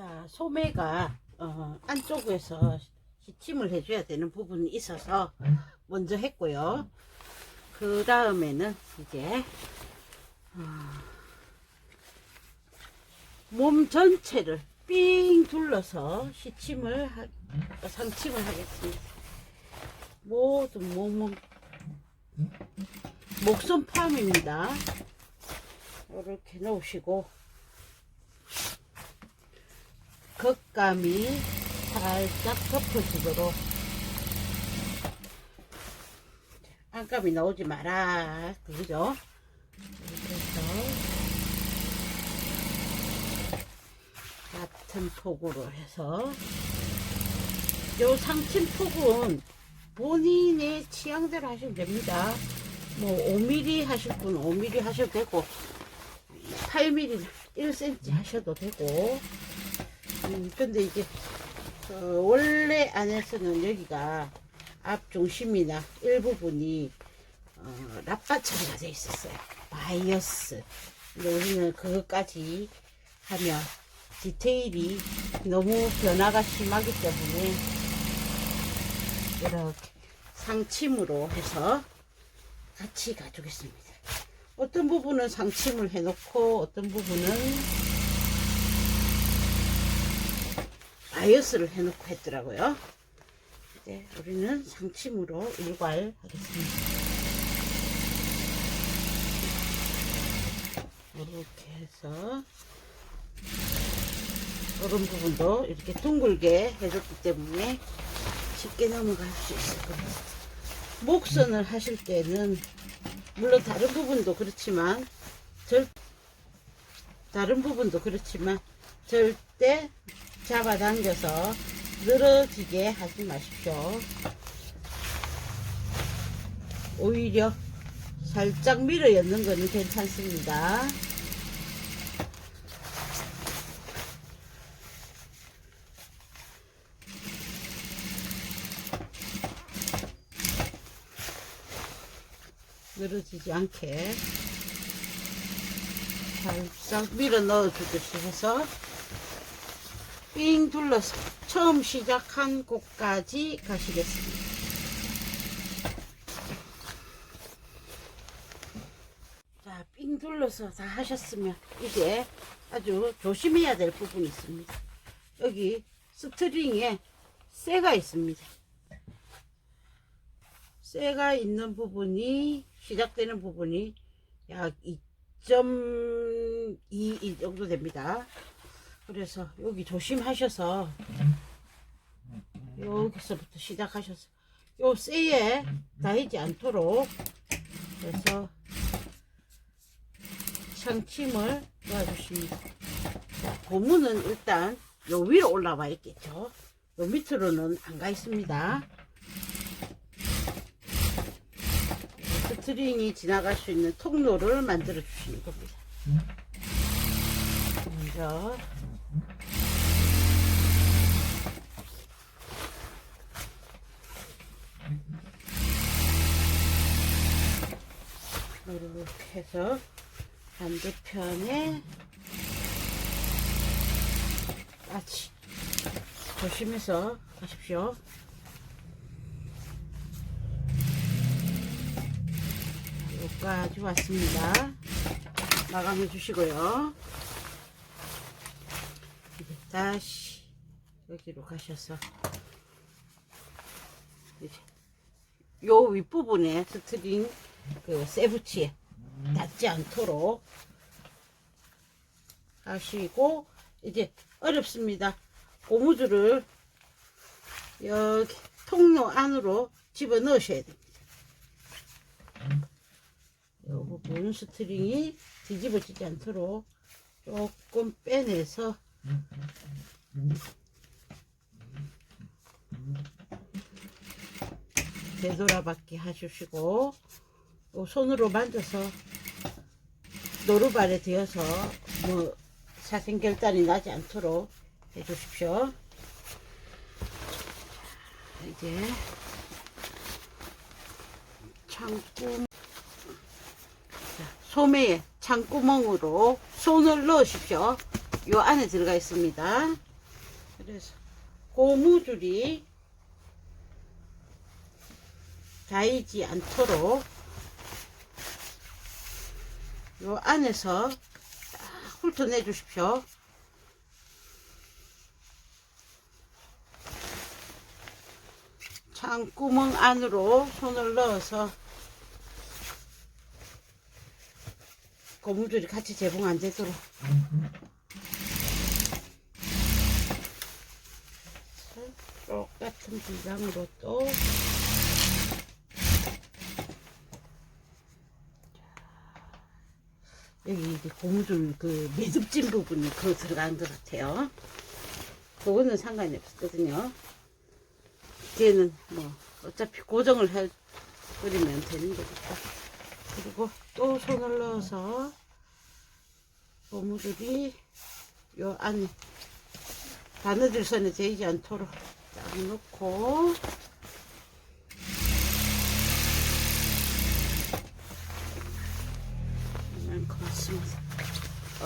자, 소매가 어, 안쪽에서 시침을 해줘야 되는 부분이 있어서 먼저 했고요. 그 다음에는 이제 어, 몸 전체를 삥 둘러서 시침을 하, 어, 상침을 하겠습니다. 모든 몸은 목선 포함입니다. 이렇게 놓으시고 겉감이 살짝 덮어지도록 안감이 나오지 마라 그죠? 해서 같은 폭으로 해서 요 상침 폭은 본인의 취향대로 하시면 됩니다. 뭐 5mm 하실 분 5mm 하셔도 되고 8mm 1cm 하셔도 되고 음, 근데 이제 어, 원래 안에서는 여기가 앞 중심이나 일부분이 어, 랍바 처리가 돼 있었어요. 바이어스. 근데 우리는 그것까지 하면 디테일이 너무 변화가 심하기 때문에 이렇게 상침으로 해서 같이 가주겠습니다. 어떤 부분은 상침을 해놓고 어떤 부분은 바이어스를 해놓고 했더라고요. 이제 우리는 상침으로 일괄하겠습니다. 이렇게 해서 이런 부분도 이렇게 둥글게 해줬기 때문에 쉽게 넘어갈 수 있을 겁니다. 목선을 하실 때는 물론 다른 부분도 그렇지만 절 다른 부분도 그렇지만 절대 잡아당겨서 늘어지게 하지 마십시오. 오히려 살짝 밀어 엮는 거는 괜찮습니다. 늘어지지 않게 살짝 밀어 넣어 주듯이 해서 삥 둘러서 처음 시작한 곳까지 가시겠습니다. 자, 삥 둘러서 다 하셨으면 이제 아주 조심해야 될 부분이 있습니다. 여기 스트링에 쇠가 있습니다. 쇠가 있는 부분이 시작되는 부분이 약 2.2 정도 됩니다. 그래서 여기 조심하셔서 여기서부터 시작하셔서 요 쇠에 닿이지 않도록 그래서 상침을 도와주십니다. 자, 고무는 일단 요 위로 올라와 있겠죠. 요 밑으로는 안 가 있습니다. 스트링이 지나갈 수 있는 통로를 만들어 주시는 겁니다. 먼저 이렇게 해서 반대편에 까치 조심해서 하십시오. 여기까지 왔습니다. 마감해 주시고요. 이제 다시 여기로 가셔서 이제 요 윗부분에 스트링 그 세부치에 닿지 않도록 하시고 이제 어렵습니다. 고무줄을 여기 통로 안으로 집어 넣으셔야 됩니다. 이 부분 스트링이 뒤집어지지 않도록 조금 빼내서 되돌아받게 해주시고 요 손으로 만져서 노루발에 되어서 뭐 사생결단이 나지 않도록 해주십시오. 이제 창구 자, 소매에 창구멍으로 손을 넣으십시오. 요 안에 들어가 있습니다. 그래서 고무줄이 가이지 않도록 요 안에서 딱 훑어내 주십시오. 창구멍 안으로 손을 넣어서 고무줄이 같이 제봉 안 되도록 똑같은 분량으로 또 여기 이제 고무줄 그 매듭진 부분이 그 들어간 것 같아요. 그거는 상관이 없거든요. 뒤에는 뭐 어차피 고정을 해버리면 되는 거니까. 그리고 또 손을 넣어서 고무줄이 요 안에 바느질 선에 재이지 않도록 딱 넣고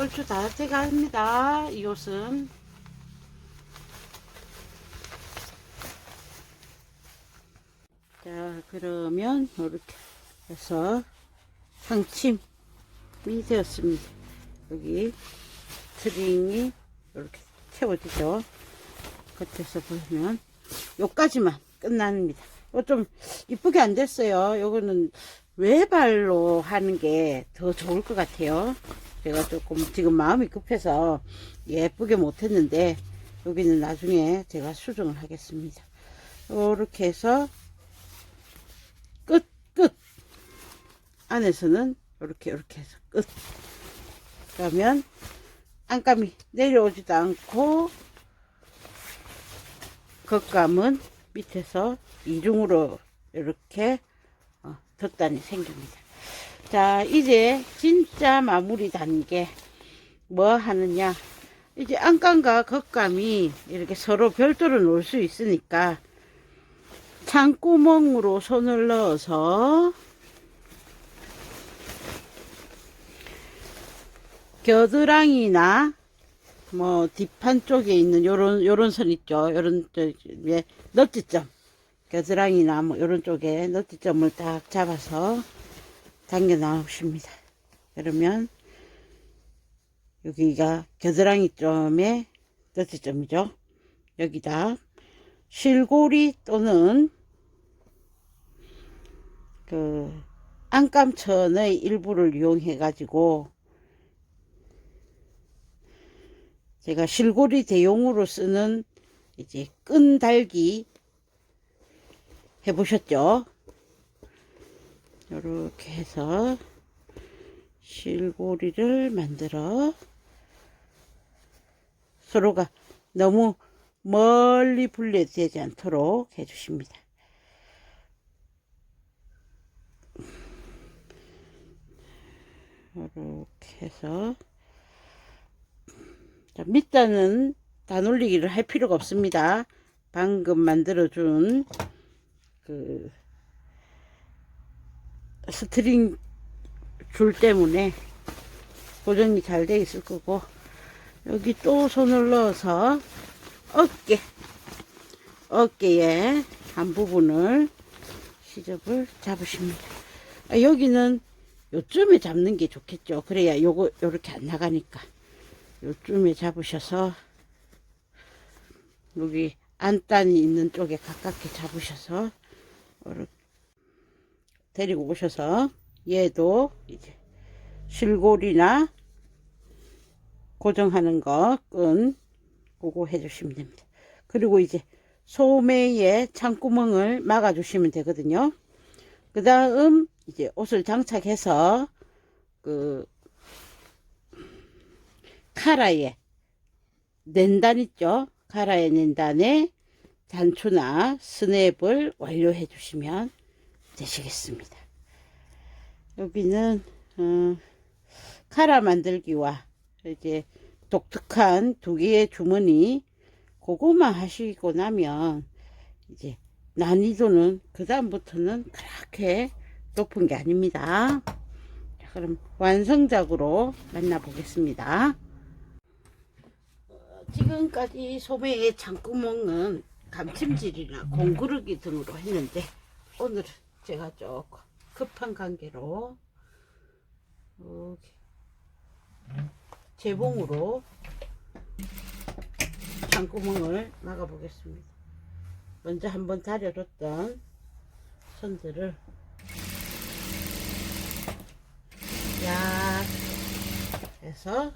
얼추 다 돼갑니다. 이 옷은 자 그러면 이렇게 해서 상침이 되었습니다. 여기 스트링이 이렇게 채워지죠. 겉에서 보면 요까지만 끝납니다. 이거 좀 이쁘게 안 됐어요. 요거는 외발로 하는 게 더 좋을 것 같아요. 제가 조금 지금 마음이 급해서 예쁘게 못했는데 여기는 나중에 제가 수정을 하겠습니다. 이렇게 해서 끝, 끝. 안에서는 이렇게, 이렇게 해서 끝. 그러면 안감이 내려오지도 않고 겉감은 밑에서 이중으로 이렇게 어, 덧단이 생깁니다. 자, 이제 진짜 마무리 단계 뭐 하느냐? 이제 안감과 겉감이 이렇게 서로 별도로 놓을 수 있으니까 창구멍으로 손을 넣어서 겨드랑이나 뭐 뒷판 쪽에 있는 요런 요런 선 있죠. 요런 쪽에 넛지점 겨드랑이나 뭐 요런 쪽에 넛지점을 딱 잡아서 당겨 나오십니다. 그러면 여기가 겨드랑이 점에 넛지점이죠. 여기다 실고리 또는 그 안감천의 일부를 이용해 가지고 제가 실고리 대용으로 쓰는 이제 끈 달기 해보셨죠? 이렇게 해서 실고리를 만들어 서로가 너무 멀리 분리되지 않도록 해주십니다. 이렇게 해서 자, 밑단은 다놀리기를 할 필요가 없습니다. 방금 만들어준 그 스트링 줄 때문에 고정이 잘 돼 있을 거고 여기 또 손을 넣어서 어깨 어깨에 한 부분을 시접을 잡으십니다. 아, 여기는 요쯤에 잡는 게 좋겠죠. 그래야 요거 요렇게 안 나가니까. 요쯤에 잡으셔서 여기 안단이 있는 쪽에 가깝게 잡으셔서 이렇게 데리고 오셔서 얘도 이제 실골이나 고정하는 거 끈 그거 해주시면 됩니다. 그리고 이제 소매의 창구멍을 막아 주시면 되거든요. 그 다음 이제 옷을 장착해서 그 카라에 낸단 있죠? 카라에 낸단에 단추나 스냅을 완료해 주시면 되시겠습니다. 여기는 어, 카라 만들기와 이제 독특한 두 개의 주머니 그거만 하시고 나면 이제 난이도는 그 다음부터는 그렇게 높은 게 아닙니다. 자, 그럼 완성작으로 만나보겠습니다. 지금까지 소매의 창구멍은 감침질이나 공구르기 등으로 했는데 오늘은 제가 조금 급한 관계로 재봉으로 창구멍을 막아 보겠습니다. 먼저 한번 다려뒀던 선들을 약 해서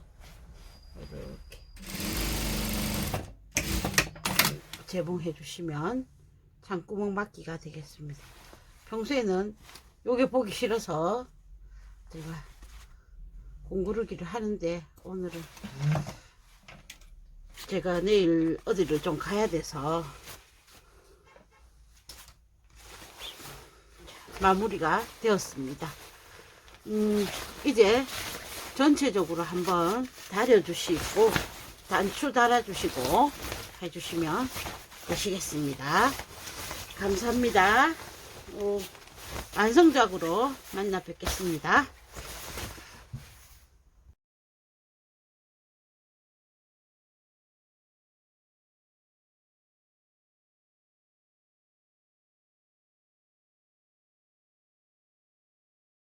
이렇게 재봉해 주시면 창구멍 막기가 되겠습니다. 평소에는 요게 보기 싫어서 제가 공구르기를 하는데 오늘은 제가 내일 어디를 좀 가야 돼서 마무리가 되었습니다. 음, 이제 전체적으로 한번 다려 주시고 단추 달아 주시고 해주시면 되시겠습니다. 감사합니다. 어, 완성작으로 만나 뵙겠습니다.